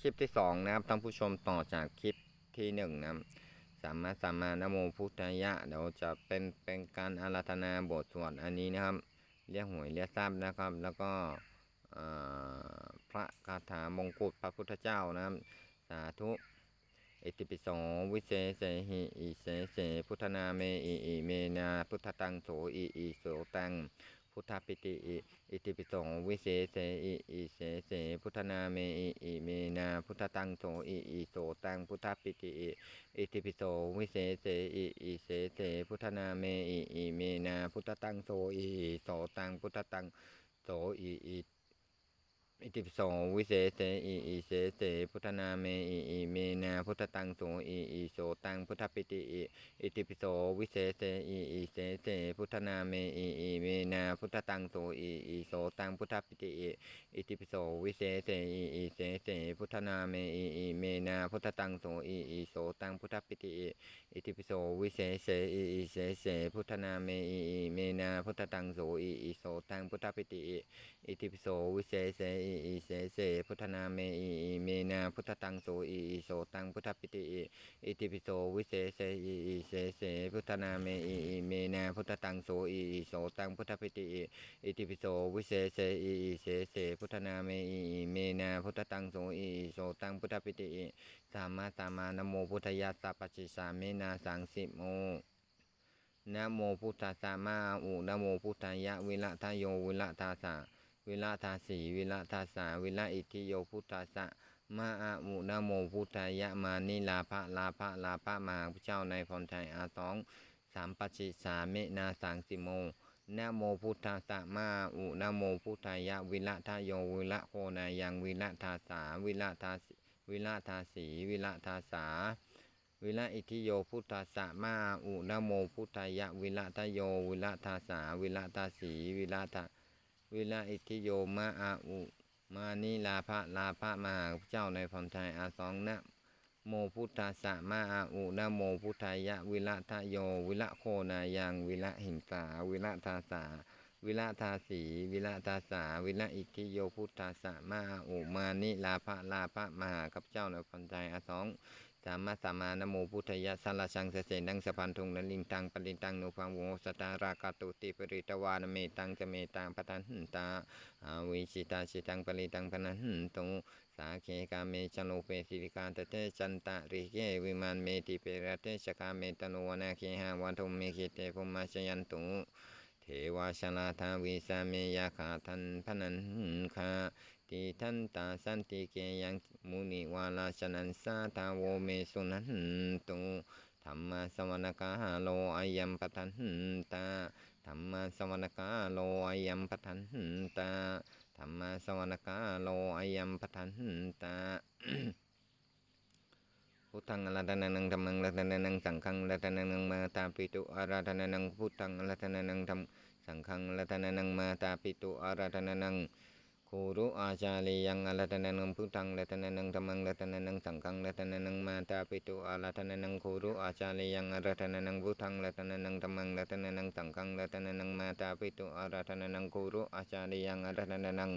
คลิปที่สองนะครับท่านผู้ชมต่อจากคลิปที่หนึ่งนะครับสามารถสามารถนโมพุทธายะเดี๋ยวจะเป็นเป็นการอาราธนาบทสวดอันนี้นะครับ เรียกหวยเรียกทรัพย์นะครับ แล้วก็พระคาถามงกุฎพระพุทธเจ้านะครับ สาธุเอติปิโสวิเศษเสหิอิเสเสพุทธนาเมอิอิเมนาพุทธตังโสอิอิโสตัง พุทธปิติอิอิติปิโสวิเศษเสอิอิเสเสพุทธนาเมอิอิเมนาพุทธตังโสอิอิโสตังพุทธปิติอิอิติปิโสวิเศษเสอิอิเสเสพุทธนาเมอิอิเมนาพุทธตังโสอิอิโสตังพุทธตังโสอิอิ อิติปโสวิเศษเสอิอิเสเสพุทธนาเมอิอิเมนาพุทธตังโสอิอิโสตังพุทธปิติอิอิติปิโสวิเศษเสอิอิเสเสพุทธนาเมอิอิเมนาพุทธตังโสอิอิโสตังพุทธปิติอิอิติปิโสวิเศษเสอิอิเสเสพุทธนาเมอิอิเมนาพุทธตังโสอิอิโสตังพุทธปิติอิอิติปิโสวิเศษเสอิอิเสเสพุทธนาเมอิอิเมนาพุทธตังโสอิอิโสตังพุทธปิติอิอิติปิโสวิเศษเสอิอิเสเสพุทธนาเมอิอิเมนาพุทธตังโสอิอิโสตังพุทธปิติอิอิติปิโสวิเศษเสอิอิเสเสพุทธนาเมอิอิเมนาพุทธตังโสอิอิโสตังพุทธปิติอิอิติปิโสวิเศษเสอิอิเสเสพุทธนาเมอิอิเมนาพุทธตังโสอิอิโสตังพุทธปิติอิสามมาสามานโมพุทธยัสสะปัจจิสาเมนาสังสิโมนะโมพุทธัสสะมาอุนะโมพุทธายะวิละทะโยวิละทาสะ วิละทาสีวิละทาสาวิละอิทิโยพุทธัสะมาอะอุนโมพุทธายะมานิลาภะลาภะลาภะมาพุทธเจ้าในพรชัยอาสองสามปัจฉิสาเมนาสังสิโมนโมพุทธัสะมาอุนโมพุทธายะวิละทะโยวิละโคนายังวิละทาสาวิละทาสวิละทาสีวิละทาสาวิละอิทิโยพุทธัสะมาอุนโมพุทธายะวิละทะโยวิละทาสาวิละทาสีวิละทา วิละอิทิโยมาอาอุ มานิลาภะลาภะมหาเจ้าในพรชัยอาสองนะโมพุทธัสะมาอาอุนะโมพุทธายะ วิละทะโย วิละโคนายังวิละหิงสาวิละทาสาวิละทาสีวิละทาสาวิละอิทิโยพุทธัสสะมาอาอุมานิลาภะลาภะมหากับเจ้าในพรชัยอาสอง สามมาสามานโมพุทธยะสารชังเสเสนังสะพันธุงนลิงตังปลินตังนุพังโวสตารากาตุติปริตวานเมตังจะเมตังปทันหันตาอาวิชิตาชิตังปลิตังปนันตุสาเคกาเมชโลเปสิริกาตเตจันตะริเกวิมานเมติเปรเตชกาเมตโนวนาเคหาวันทุมเมขิเตภุมมาชยันตุเทวาชลาทาวิสาเมยาคาทันพนันคา ติทันตาสันติเกยังมุนิวาลาชนันสาทาโวเมสุนันตุธรรมสวนกาโลอายัมปทันตาธรรมสวนกาโลอายัมปทันตาธรรมสวนกาโลอายัมปทันตาพุทธังอราธนานังธรรมังอราธนานังสังฆังอราธนานังมาตาปิตุอาราธนานังพุทธังอราธนานังธรรมสังฆังอราธนานังมาตาปิตุอาราธนานัง คูรุอาจาริยังอาราธนานังพุทธังอาราธนานังธรรมังอาราธนานังสังฆังอาราธนานังมาตาปิตุอาราธนานังคูรุอาจาริยังอาราธนานังพุทธังอาราธนานังธรรมังอาราธนานังสังฆังอาราธนานังมาตาปิตุอาราธนานังคูรุอาจาริยังอาราธนานัง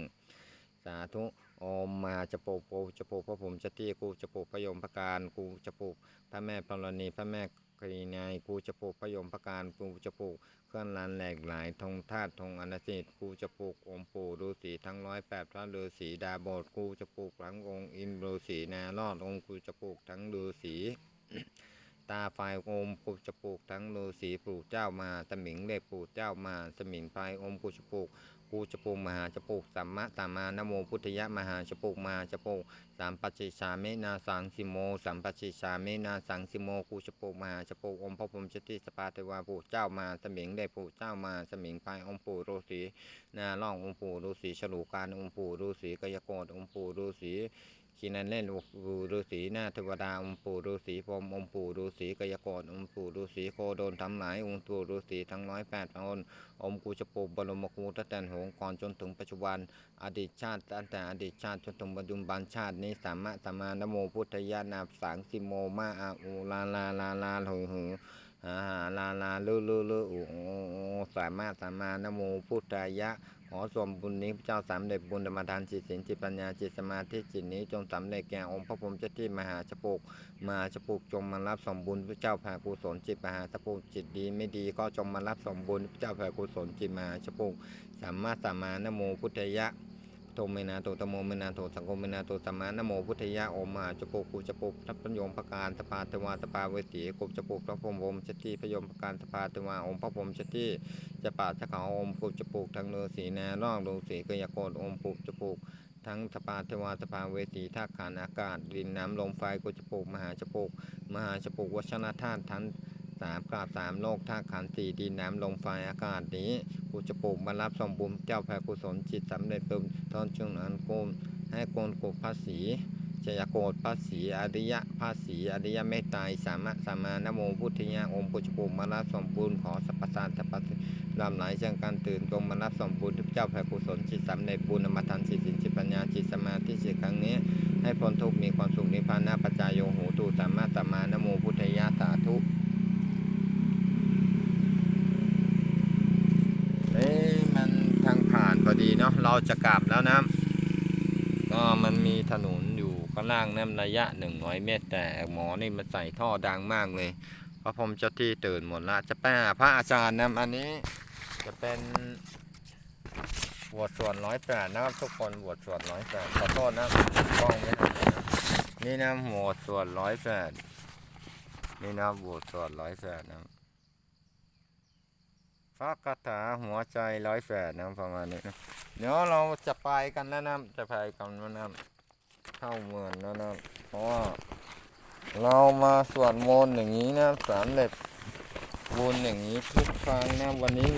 สาธุโอมมาจะปลูปูจะปูพระผมจะตี้กูจะปูพระยมพระการกูจะปูพระแม่พรณีพระแม่ กรีนายกูจะปลูกพยมพการกูจะปลูกเครื่องลานแหลกหลายธงธาตุธงอนาสิตกูจะปลูกองค์ปู่ฤาษีทั้งร้อยแปดพระฤาษีดาบสถ์กูจะปลูกหลังองค์อินฤาษีนารอดองค์กูจะปลูกทั้งฤาษีตาไฟโอมกูจะปลูกทั้งฤาษีปลูกเจ้ามาสมิงเล็กปลูกเจ้ามาสมิงไฟโอมกูจะปลูก กูจโปลูกมหาจโปลูกสัมมะสามานโมพุทธยะมหาจโปลูกมาจโปลูกสามปัจจิสาเมนาสังสิโมสามปัจจิสาเมนาสังสิโมกูจโปลูกมหาจโปลูกอมพระพรมชติสปาเทวาปูเจ้ามาสมิงได้ปูเจ้ามาสมิงไปองปู่ฤาษีนาล่ององปู่ฤาษีฉลูการองปู่ฤาษีกายโกรองปู่ฤาษี ขีนันเล่นองปู่ฤาษีหน้าเทวดาองปู่ฤาษีพรมองปู่ฤาษีกายกฏองปู่ฤาษีโคโดนทำหลายองค์ปู่ฤาษีทั้งร้อยแปดพระองค์อมกูจะปูบรมครูตั้งแต่หงก่อนจนถึงปัจจุบัน อดีตชาติตั้งแต่อดีตชาติจนถึงปัจจุบันชาตินี้สามารถสมานโมพุทธญาณาสังสิโมมาอาอูลาลาลาลาหือหือาลาลาลือลือลืออูสามารถสมานโมพุทธายะขอส่วนบุญนี้พระเจ้าสามเด็จบุญธรรมทานจิตสินจิตปัญญาจิตสมาธิจิตนี้จงสำเร็จแก่องค์พระพรหมเจ้าที่มหาชปุกมหาชปุกจงมารับสมบุญพระเจ้าแผ่กุศลจิตมหาชปุกจิตดีไม่ดีก็จงมารับสมบุญพระเจ้าแผ่กุศลจิตมหาชปุกสัมมาสัมมานโมพุทธยะ โตเมนาโตตโมเมนาโตสังโฆเมนาโตตมานโมพุทธยะโอมมาจปุกกุจปุกทัพพยมพการสปาตวาสปาเวสีกุจปุกพระพรมวมชติพยมพการสปาตวาองค์พระพรมชติจะปาจะขาอมกุจปุกทั้งเนือสีนาร่องดวงสีกยโกดอมปุกจปุกทั้งสปาตวาสปาเวสีท่าขานอากาศดินน้ำลมไฟกุจปุกมหาจปุกมหาจปุกวัชนาธาตุทั้น สามกราบสามโลกท่าขันธ์สี่ดินน้ำลมไฟอากาศนี้กูจะปลูกมารับสมบุญเจ้าแผ่กุศลจิตสำเร็จตุมตอนจึงอันโกมให้โกนกุภาษีชยโกดภาษีอริยะภาษีอริยะเมตตาสามะสามานโมพุทธิยาองค์กุจปลูกมารับสมบุญขอสัพพสานสัพพสิลำไหลเชิงการตื่นตรงมารับสมบุญเจ้าแผ่กุศลจิตสำเร็จบุญอมทันจิตสินจิตปัญญาจิตสมาธิจิตครั้งนี้ ให้พ้นทุกมีความสุขนิพพานนาปัจจายโยโหตุสามะสามานโมพุทธยาสาธุ เอ้ยมันทางผ่านพอดีเนาะเรา จะกลับแล้วนะก็มันมีถนนอยู่ข้างล่างน้ำระยะหนึ่งร้อยเมตร แต่หมอนี่มันใส่ท่อดังมากเลยพระพรมเจ้าที่ตื่นหมดละจะไปหาพระอาจารย์นะอันนี้จะเป็นบวชส่วนร้อยแปดนะครับทุกคนบวชส่วนร้อยแปดขอโทษนะกล้องไม่ทันนะนี่นะบวชส่วนร้อยแปดนี่นะบวชส่วนร้อยแปดนะ ฟ้าคาถาหัวใจร้อยแฝดนะประมาณนี้นะเดี๋ยวเราจะไปกันแล้วนะจะไปกันแล้วนะเข้าเมืองแล้วนะเพราะว่าเรามาสวดมนต์อย่างนี้นะสามเล็บบุญอย่างนี้ทุกครั้งนะวันนี้